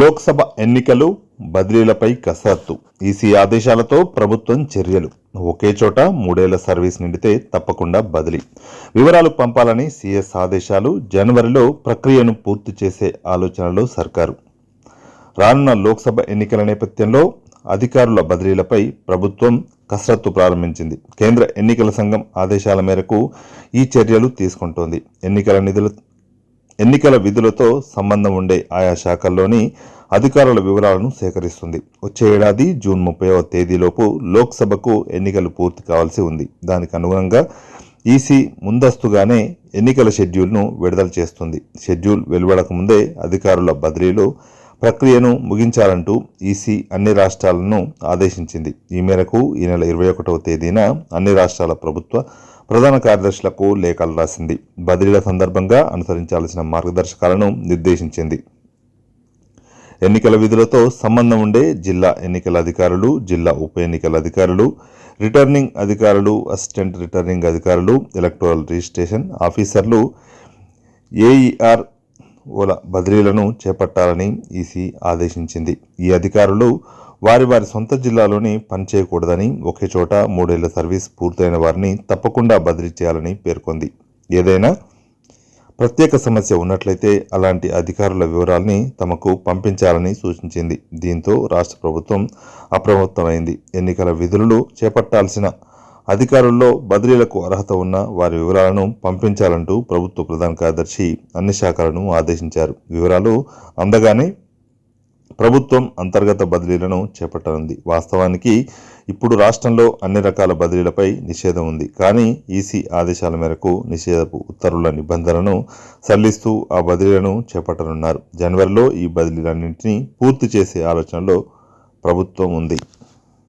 లోక్సభ ఎన్నికలు బదిలీలపై కసరత్తు. ఈసీ ఆదేశాలతో ప్రభుత్వం చర్యలు. ఒకే చోట మూడేళ్ళ సర్వీస్ నిండితే తప్పకుండా బదిలీ. వివరాలు పంపాలని సీఎస్ ఆదేశాలు జనవరిలో ప్రక్రియను పూర్తి చేసే ఆలోచనలో సర్కారు. రానున్న లోక్సభ ఎన్నికల నేపథ్యంలో అధికారుల బదిలీలపై ప్రభుత్వం కసరత్తు ప్రారంభించింది. కేంద్ర ఎన్నికల సంఘం ఆదేశాల మేరకు ఈ చర్యలు తీసుకుంటోంది. ఎన్నికల నిధుల ఎన్నికల విధులతో సంబంధం ఉండే ఆయా శాఖల్లోని అధికారుల వివరాలను సేకరిస్తుంది. వచ్చే ఏడాది జూన్ ముప్పైవ తేదీలోపు లోక్సభకు ఎన్నికలు పూర్తి కావాల్సి ఉంది. దానికి అనుగుణంగా ఈసీ ముందస్తుగానే ఎన్నికల షెడ్యూల్ను విడుదల చేస్తుంది. షెడ్యూల్ వెలువడక ముందే అధికారుల బదిలీలు ప్రక్రియను ముగించాలంటూ ఈసీ అన్ని రాష్ట్రాలను ఆదేశించింది. ఈ మేరకు ఈ నెల ఇరవై ఒకటవ తేదీన అన్ని రాష్ట్రాల ప్రభుత్వ ప్రధాన కార్యదర్శులకు లేఖలు రాసింది. బదిలీల సందర్భంగా అనుసరించాల్సిన మార్గదర్శకాలను నిర్దేశించింది. ఎన్నికల విధులతో సంబంధం ఉండే జిల్లా ఎన్నికల అధికారులు జిల్లా ఉప ఎన్నికల అధికారులు రిటర్నింగ్ అధికారులు అసిస్టెంట్ రిటర్నింగ్ అధికారులు ఎలక్టోరల్ రిజిస్ట్రేషన్ ఆఫీసర్లు ఏఈఆర్ ఓల బదిలీలను చేపట్టాలని ఈసీ ఆదేశించింది. ఈ అధికారులు వారి వారి సొంత జిల్లాలోనే పనిచేయకూడదని ఒకే చోట మూడేళ్ళ సర్వీస్ పూర్తయిన వారిని తప్పకుండా బదిలీ చేయాలని పేర్కొంది. ఏదైనా ప్రత్యేక సమస్య ఉన్నట్లయితే అలాంటి అధికారుల వివరాల్ని తమకు పంపించాలని సూచించింది. దీంతో రాష్ట్ర ప్రభుత్వం అప్రమత్తమైంది. ఎన్నికల విధులను చేపట్టాల్సిన అధికారుల్లో బదిలీలకు అర్హత ఉన్న వారి వివరాలను పంపించాలంటూ ప్రభుత్వ ప్రధాన కార్యదర్శి అన్ని శాఖలను ఆదేశించారు. వివరాలు అందగానే ప్రభుత్వం అంతర్గత బదిలీలను చేపట్టనుంది. వాస్తవానికి ఇప్పుడు రాష్ట్రంలో అన్ని రకాల బదిలీలపై నిషేధం ఉంది. కానీ ఈసీ ఆదేశాల మేరకు నిషేధపు ఉత్తర్వుల నిబంధనలను సల్లిస్తూ ఆ బదిలీలను చేపట్టనున్నారు. జనవరిలో ఈ బదిలీలన్నింటినీ పూర్తి చేసే ఆలోచనలో ప్రభుత్వం ఉంది.